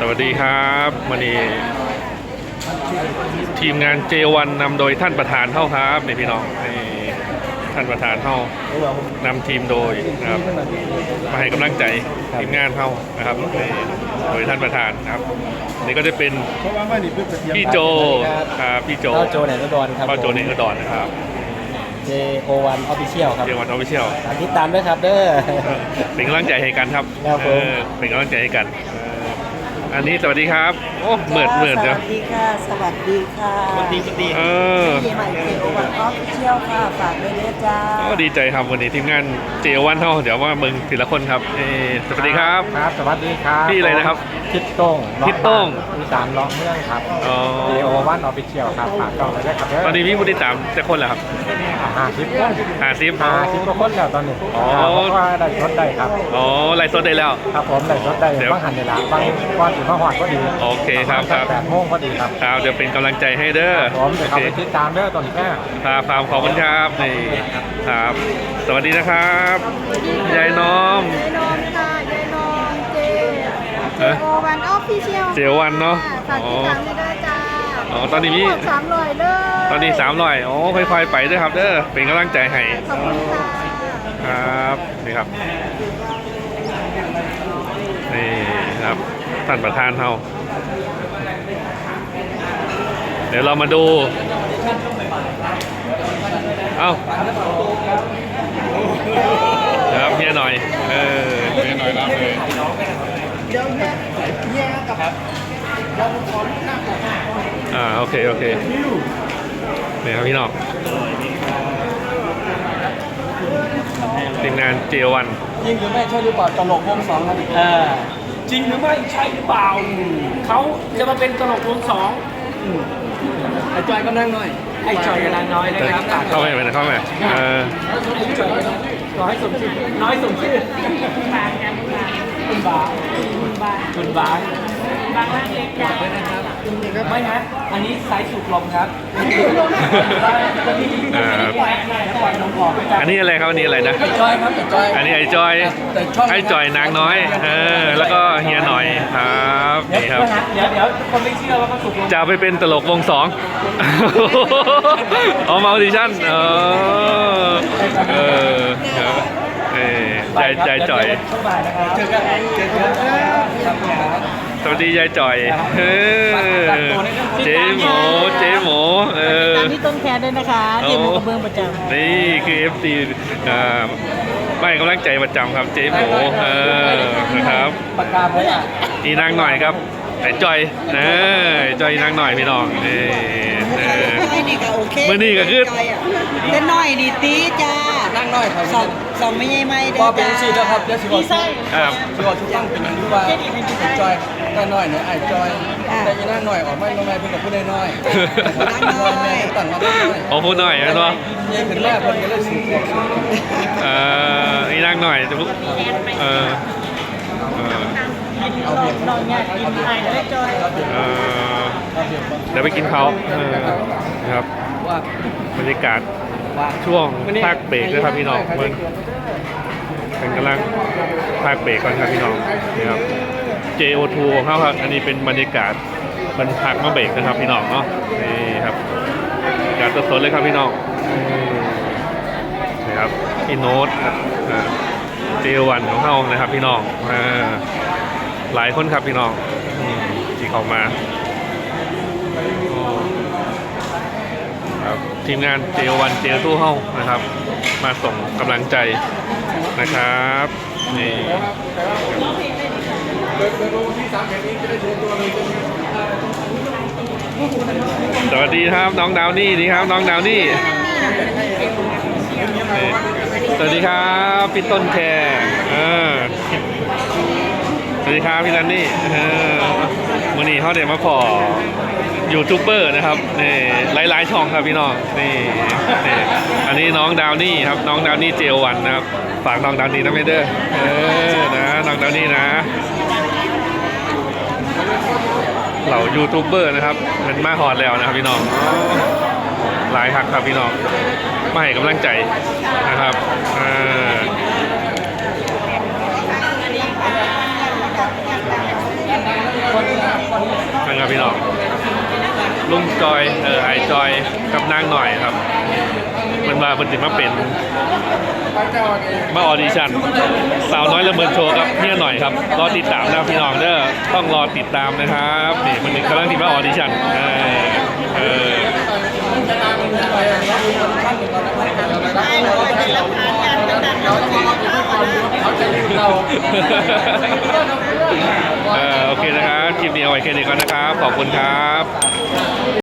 สวัสดีครับวันนี้ทีมงาน J1 นำโดยท่านประธานเท่าครับนี่พี่น้องนี่ท่านประธานเท่านำทีมโดยนะครับมาให้กำลังใจทีมงานเท่านะครับนี่โดยท่านประธานนะครับนี่ก็จะเป็นพี่โจครับพี่โจเจ้าโจแหนนุดรครับพ่อโจเนกระดอนนะครับเจโอวันออฟฟิเชียลครับ J1 ออฟฟิเชียลฝากติดตามด้วยครับเด้อเป็นกำลังใจให้กันครับครับผมเออเป็นกำลังใจให้กันเอออันนี้สวัสดีครับ โอ้เหมือนเหมือนสเดียววัสดีค่ะ สวัสดีค่ะวันดีวันดีเออปีใหม่เกี่ยวกับออฟฟิเชียลค่ะ ฝากด้วยเด้อจ้าก็ดีใจครับวันนี้ทีมงานเจวันเท่าเดี๋ยวว่ามึงทีละคนครับเออสวัสดีครับครับ สวัสดีครับพี่อะไรนะครับทิดโต้งทิศโต้งอีสานร้องเมืองครับอ๋อเจโอวันออฟฟิเชียลครับฝากกล้องไปด้วยครับเด้อตอนนี้พี่ผู้ติดตามจะคนแล้วครับ ห้าสิบคนหาซิฟห้าสิบกว่าคนแล้วตอนนี้อ๋อ เพราะว่าได้รถได้ครับ อ๋อไลฟ์สดได้แล้ว ครับผมได้รถได้เดี๋ยวบางหันเวลาบางก้อนถึงมาหอดก็ดี โอเคครับครับแปดโมงพอดีครับครับเดี๋ยวเป็นกำลังใจให้เด้อครับผมเดี๋ยวโอเขาเคไปติดตามเด้อตอนนี้แม่ครับครับขอบคุณครับนี่ครับ สวัสดีนะครับยายน้อมยายนอมค่ะยายนอมเจเอ๊ะโอวันออฟฟิเชียลเจวันเนอะฝากติดตามด้วยจ้า อ๋อตอนนี้มีขสามร้อยเลยตอนนี้สามร้อยโอ้ค่อยๆไปเด้วยครับเด้อเป็นกำลังใจให้ ขอบคุณค่ะครับนี่ครับนี่ครับท่านประธานเฮาเดี๋ยวเรามาดู เอ้าเดี๋ยวครับเฮียหน่อย เออเฮียหน่อยรับเลยอ่า โอเคโอเคนี่ครับพี่น้องทีมงานเจวันจริงหรือไม่ใช่หรือเปล่าตลกวงสองครับเออจริงหรือไม่ใช่หรือเปล่าเขาจะมาเป็นตลกวงสองไอ้จอยกำลังหน่อยไอ้จอยกับนางน้อยนะครับเข้าไปไหมเข้าไปเออไอ้จอยน้อยสมชื่อน้อยสมชื่อคุณบาคุณบาคุณบา บางร่างเล็กจัดด้วยนะครับไม่ฮะอันนี้ไซส์สุกลมครับอ่าปล่อยปล่อยลมออกไปจากอันนี้อะไรครับอันนี้อะไรนะจอยครับไอ้จอยอันนี้ไอ้จอยไอ้จอยนางน้อยเออแล้วก็เฮียหน่อยครับเดี๋ยวนี่ครับเดี๋ยวเดี๋ยวคนไม่เชื่อว่าเขาสุกลมจะเอาไปเป็นตลกวงสองเอามาออดิชั่นเออเออครับเออใจใจจ่อยช่วงบ่ายนะครับเจอกันเจอกันครับส วัสดียายจ่อยเออเจ๊หมูเจ๊หมูเออตามที่ต้นแคร์ด้วยนะคะที่หมูกระเบื้องประจำนี่คือ FC อ่าไม่กำลังใจประจำครับเจ๊หมูเออนะครับปากกาไว้อะอีนางหน่อยครับไอ้จอยเออไอ้จอยอีนางหน่อยพี่น้องเออเออนี่ก็โอเคมื้อนี้ก็คือเล่นน้อยดีตีจ้านั่งน้อยครับสอง สองไม่ใช่ไม่เด้บออเป็นจ้าสี่เด้อครับเดี๋ยวสิบอกพี่ไส้ครับ สิบอกทุกตั้งเป็นอย่างที่ว่าไอ้จอยแต่น้อยเนี่ยไอ้จอย แต่ยีนั่งน้อยออกไม่ลงมาเพิ่งกับผู้ได้น้อยน้อยแม่ตั้งมาไม่น้อยโอ้พูดหน่อยนะเนาะยังขึ้นแม่คนก็เลยสูงกว่าสูงเอออีนางหน่อยจะพูดเออเออเอาเบียดน้องเนี่ยกินไอ้ได้จอยเออเดี๋ยวไปกินเขาเออนะครับว่าบรรยากาศว่า ช่วงภาคเบรกนะครับพี่น้องมันเป็นกำลังภาคเบรกก่อนครับพี่น้องนะครับ JO2 ของเขาครับอันนี้เป็นบรรยากาศมันพักมาเบรกนะครับพี่น้องเนาะนี่ครับบรรยากาศสดๆเลยครับพี่น้องอืมนะครับพี่โน้ตครับอ่า JO1 ของเขานะครับ พี่น้องอ่าหลายคนครับพี่น้องอืมที่เข้ามาอ๋อ ครับทีมงาน JO1 JO2 เฮานะครับ มาส่งกำลังใจนะครับนี่สวัสดีครับน้องดาวนี่ดีครับน้องดาวนี่สวัสดีครับพี่ต้นแคร์เออสวัสดีครับพี่นันนี่เออวันนี้เขาเดี๋ยวมาขอ ยูทูบเบอร์นะครับนี่หลายๆช่องครับพี่น้องนี่นี่อันนี้น้องดาวนี่ครับน้องดาวนี่เจลวันนะครับฝากน้องดาวนี่นะเมเดอร์เออนะน้องดาวนี่นะ เหล่ายูทูบเบอร์นะครับเป็นมาฮอดแล้วนะครับพี่น้องหลายหักครับพี่น้องมาให้กำลังใจนะครับอ่าครับพี่น้อง ลุงจอยเออไอจอยกับนางหน่อยครับมันมาเป็นติมาเป็นมาออดิชั่นสาวน้อยละเมินโชว์ครับเนี่ยหน่อยครับรอติดตามนะพี่น้องเด้อต้องรอติดตามนะครับนี่มันกำลังที่มาออดิชั่นเออเออ เออโอเคนะครับคลิปนี้เอาไว้แค่นี้ก่อนนะครับ ขอบคุณครับ